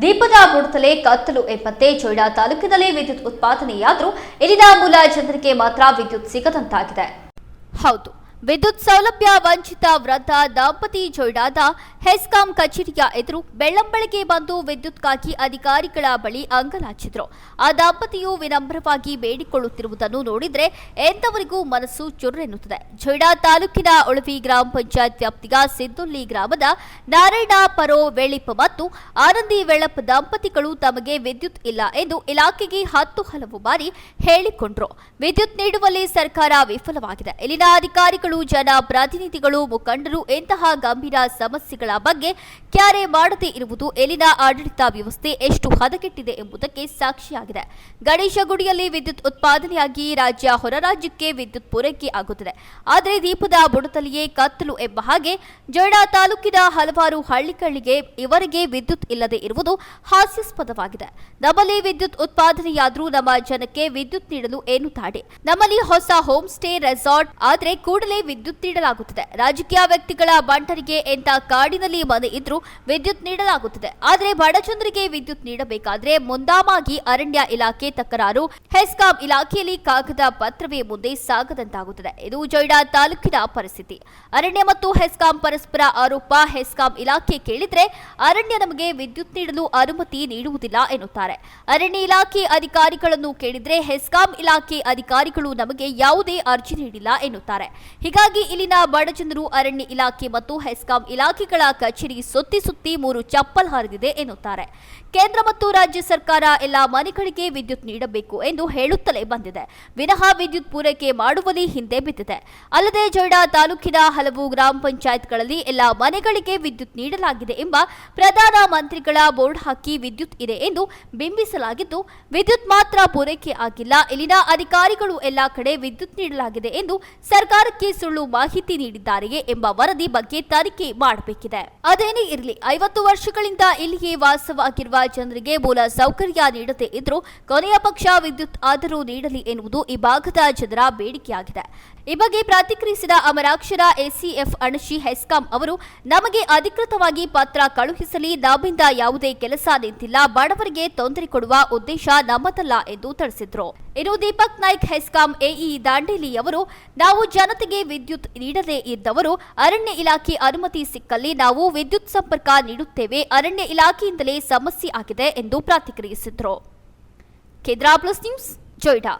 ದೀಪದ ಬುಡತಲೆ ಕತ್ತಲು ಎಪ್ಪತ್ತೆ ಜೊಯ್ಡಾ ತಾಲೂಕಿನಲ್ಲೇ ವಿದ್ಯುತ್ ಉತ್ಪಾದನೆಯಾದರೂ ಇಲ್ಲಿನ ಮೂಲ ಜನರಿಗೆ ಮಾತ್ರ ವಿದ್ಯುತ್ ಸಿಗದಂತಾಗಿದೆ. ಹೌದು. ವಿದ್ಯುತ್ ಸೌಲಭ್ಯ ವಂಚಿತ ವೃದ್ಧ ದಂಪತಿ ಜೊಯ್ಡಾದ ಹೆಸ್ಕಾಂ ಕಚೇರಿಯ ಎದುರು ಬೆಳ್ಳಂಬೆಳಗ್ಗೆ ಬಂದು ವಿದ್ಯುತ್ಗಾಗಿ ಅಧಿಕಾರಿಗಳ ಬಳಿ ಅಂಗಲಾಚಿದ್ರು. ಆ ದಂಪತಿಯು ವಿನಮ್ರವಾಗಿ ಬೇಡಿಕೊಳ್ಳುತ್ತಿರುವುದನ್ನು ನೋಡಿದ್ರೆ ಎಂತವರಿಗೂ ಮನಸ್ಸು ಚುರ್ರೆನ್ನುತ್ತದೆ ಜೊಯ್ಡಾ ತಾಲೂಕಿನ ಉಳವಿ ಗ್ರಾಮ ಪಂಚಾಯತ್ ವ್ಯಾಪ್ತಿಯ ಸಿದ್ದುಲ್ಲಿ ಗ್ರಾಮದ ನಾರಾಯಣ ಪರೋ ವೆಳಿಪ್ ಮತ್ತು ಆನಂದಿ ವೆಳಪ್ ದಂಪತಿಗಳು ತಮಗೆ ವಿದ್ಯುತ್ ಇಲ್ಲ ಎಂದು ಇಲಾಖೆಗೆ ಹತ್ತು ಹಲವು ಬಾರಿ ಹೇಳಿಕೊಂಡ್ರು. ವಿದ್ಯುತ್ ನೀಡುವಲ್ಲಿ ಸರ್ಕಾರ ವಿಫಲವಾಗಿದೆ. ಇಲ್ಲಿನ ಅಧಿಕಾರಿಗಳು ಜನ ಪ್ರತಿನಿಧಿಗಳು, ಮುಖಂಡರು ಎಂತಹ ಗಂಭೀರ ಸಮಸ್ಯೆಗಳ ಬಗ್ಗೆ ಕ್ಯಾರೆ ಮಾಡದೇ ಇರುವುದು ಎಲ್ಲಿನ ಆಡಳಿತ ವ್ಯವಸ್ಥೆ ಎಷ್ಟು ಹದಗೆಟ್ಟಿದೆ ಎಂಬುದಕ್ಕೆ ಸಾಕ್ಷಿಯಾಗಿದೆ. ಗಣೇಶ ಗುಡಿಯಲ್ಲಿ ವಿದ್ಯುತ್ ಉತ್ಪಾದನೆಯಾಗಿ ರಾಜ್ಯ ಹೊರ ರಾಜ್ಯಕ್ಕೆ ವಿದ್ಯುತ್ ಪೂರೈಕೆ ಆಗುತ್ತದೆ. ಆದರೆ ದೀಪದ ಬುಡದಲ್ಲಿಯೇ ಕತ್ತಲು ಎಂಬ ಹಾಗೆ ಜೊಯ್ಡಾ ತಾಲೂಕಿನ ಹಲವಾರು ಹಳ್ಳಿಗಳಿಗೆ ಇವರಿಗೆ ವಿದ್ಯುತ್ ಇಲ್ಲದೆ ಇರುವುದು ಹಾಸ್ಯಾಸ್ಪದವಾಗಿದೆ. ನಮ್ಮಲ್ಲಿ ವಿದ್ಯುತ್ ಉತ್ಪಾದನೆಯಾದರೂ ನಮ್ಮ ಜನಕ್ಕೆ ವಿದ್ಯುತ್ ನೀಡಲು ಏನು ತಾಡೆ ನಮ್ಮಲ್ಲಿ ಹೊಸ ಹೋಮ್ ಸ್ಟೇ, ರೆಸಾರ್ಟ್, ಆದರೆ ಕೂಡಲೇ ವಿದ್ಯುತ್ ನೀಡಲಾಗುತ್ತದೆ. ರಾಜಕೀಯ ವ್ಯಕ್ತಿಗಳ ಬಂಟರಿಗೆ ಎಂತ ಕಾಡಿನಲ್ಲಿ ಮನೆ ಇದ್ರೂ ವಿದ್ಯುತ್ ನೀಡಲಾಗುತ್ತದೆ. ಆದರೆ ಬಡ ಜನರಿಗೆ ವಿದ್ಯುತ್ ನೀಡಬೇಕಾದ್ರೆ ಮುಂದಾಮಾಗಿ ಅರಣ್ಯ ಇಲಾಖೆ ತಕರಾರು, ಹೆಸ್ಕಾಂ ಇಲಾಖೆಯಲ್ಲಿ ಕಾಗದ ಪತ್ರವೇ ಮುಂದೆ ಸಾಗದಂತಾಗುತ್ತದೆ. ಇದು ಜೊಯ್ಡಾ ತಾಲೂಕಿನ ಪರಿಸ್ಥಿತಿ. ಅರಣ್ಯ ಮತ್ತು ಹೆಸ್ಕಾಂ ಪರಸ್ಪರ ಆರೋಪ, ಹೆಸ್ಕಾಂ ಇಲಾಖೆ ಕೇಳಿದ್ರೆ ಅರಣ್ಯ ನಮಗೆ ವಿದ್ಯುತ್ ನೀಡಲು ಅನುಮತಿ ನೀಡುವುದಿಲ್ಲ ಎನ್ನುತ್ತಾರೆ. ಅರಣ್ಯ ಇಲಾಖೆ ಅಧಿಕಾರಿಗಳನ್ನು ಕೇಳಿದ್ರೆ ಹೆಸ್ಕಾಂ ಇಲಾಖೆ ಅಧಿಕಾರಿಗಳು ನಮಗೆ ಯಾವುದೇ ಅರ್ಜಿ ನೀಡಿಲ್ಲ ಎನ್ನುತ್ತಾರೆ. ಹೀಗಾಗಿ ಇಲ್ಲಿನ ಬಡ ಜನರು ಅರಣ್ಯ ಇಲಾಖೆ ಮತ್ತು ಹೆಸ್ಕಾಂ ಇಲಾಖೆಗಳ ಕಚೇರಿ ಸುತ್ತಿ ಸುತ್ತಿ ಮೂರು ಚಪ್ಪಲ್ ಹರಿದಿದೆ ಎನ್ನುತ್ತಾರೆ. ಕೇಂದ್ರ ಮತ್ತು ರಾಜ್ಯ ಸರ್ಕಾರ ಎಲ್ಲ ಮನೆಗಳಿಗೆ ವಿದ್ಯುತ್ ನೀಡಬೇಕು ಎಂದು ಹೇಳುತ್ತಲೇ ಬಂದಿದೆ. ವಿನಃ ವಿದ್ಯುತ್ ಪೂರೈಕೆ ಮಾಡುವಲ್ಲಿ ಹಿಂದೆ ಬಿದ್ದಿದೆ. ಅಲ್ಲದೆ ಜೊಯ್ಡಾ ತಾಲೂಕಿನ ಹಲವು ಗ್ರಾಮ ಪಂಚಾಯತ್ಗಳಲ್ಲಿ ಎಲ್ಲ ಮನೆಗಳಿಗೆ ವಿದ್ಯುತ್ ನೀಡಲಾಗಿದೆ ಎಂಬ ಪ್ರಧಾನ ಮಂತ್ರಿಗಳ ಬೋರ್ಡ್ ಹಾಕಿ ವಿದ್ಯುತ್ ಇದೆ ಎಂದು ಬಿಂಬಿಸಲಾಗಿದ್ದು, ವಿದ್ಯುತ್ ಮಾತ್ರ ಪೂರೈಕೆ ಆಗಿಲ್ಲ, ಇಲ್ಲಿನ ಅಧಿಕಾರಿಗಳು ಎಲ್ಲ ಕಡೆ ವಿದ್ಯುತ್ ನೀಡಲಾಗಿದೆ ಎಂದು ಸರ್ಕಾರಕ್ಕೆ ಸುಳ್ಳು ಮಾಹಿತಿ ನೀಡಿದ್ದಾರೆಯೇ ಎಂಬ ವರದಿ ಬಗ್ಗೆ ತನಿಖೆ ಮಾಡಬೇಕಿದೆ. ಅದೇನೇ ಇರಲಿ, ಐವತ್ತು ವರ್ಷಗಳಿಂದ ಇಲ್ಲಿಯೇ ವಾಸವಾಗಿರುವ ಜನರಿಗೆ ಮೂಲ ಸೌಕರ್ಯ ನೀಡದೇ ಇದ್ರೂ ಕೊನೆಯ ಪಕ್ಷ ವಿದ್ಯುತ್ ಆದರೂ ನೀಡಲಿ ಎನ್ನುವುದು ಈ ಭಾಗದ ಜನರ ಬೇಡಿಕೆಯಾಗಿದೆ. ಈ ಬಗ್ಗೆ ಪ್ರತಿಕ್ರಿಯಿಸಿದ ಅಮರಾಕ್ಷರ ಎಸಿಎಫ್ ಅಣಶಿ ಹೆಸ್ಕಾಂ ಅವರು, ನಮಗೆ ಅಧಿಕೃತವಾಗಿ ಪತ್ರ ಕಳುಹಿಸಲಿ, ನಮ್ಮಿಂದ ಯಾವುದೇ ಕೆಲಸ ನಿಂತಿಲ್ಲ, ಬಡವರಿಗೆ ತೊಂದರೆ ಕೊಡುವ ಉದ್ದೇಶ ನಮ್ಮದಲ್ಲ ಎಂದು ತಿಳಿಸಿದ್ರು. ಇನ್ನು ದೀಪಕ್ ನಾಯ್ಕ್ ಹೆಸ್ಕಾಂ ಎಇ ದಾಂಡೇಲಿ ಅವರು ನಾವು ಜನತೆಗೆ ವಿದ್ಯುತ್ ನೀಡದೇ ಇದ್ದವರು ಅರಣ್ಯ ಇಲಾಖೆ ಅನುಮತಿ ಸಿಕ್ಕಲ್ಲಿ ನಾವು ವಿದ್ಯುತ್ ಸಂಪರ್ಕ ನೀಡುತ್ತೇವೆ. ಅರಣ್ಯ ಇಲಾಖೆಯಿಂದಲೇ ಸಮಸ್ಯೆ ಆಗಿದೆ ಎಂದು ಪ್ರತಿಕ್ರಿಯಿಸಿದರು. ಕೇಂದ್ರ ಪ್ಲಸ್ ನ್ಯೂಸ್, ಜೊಯ್ಡಾ.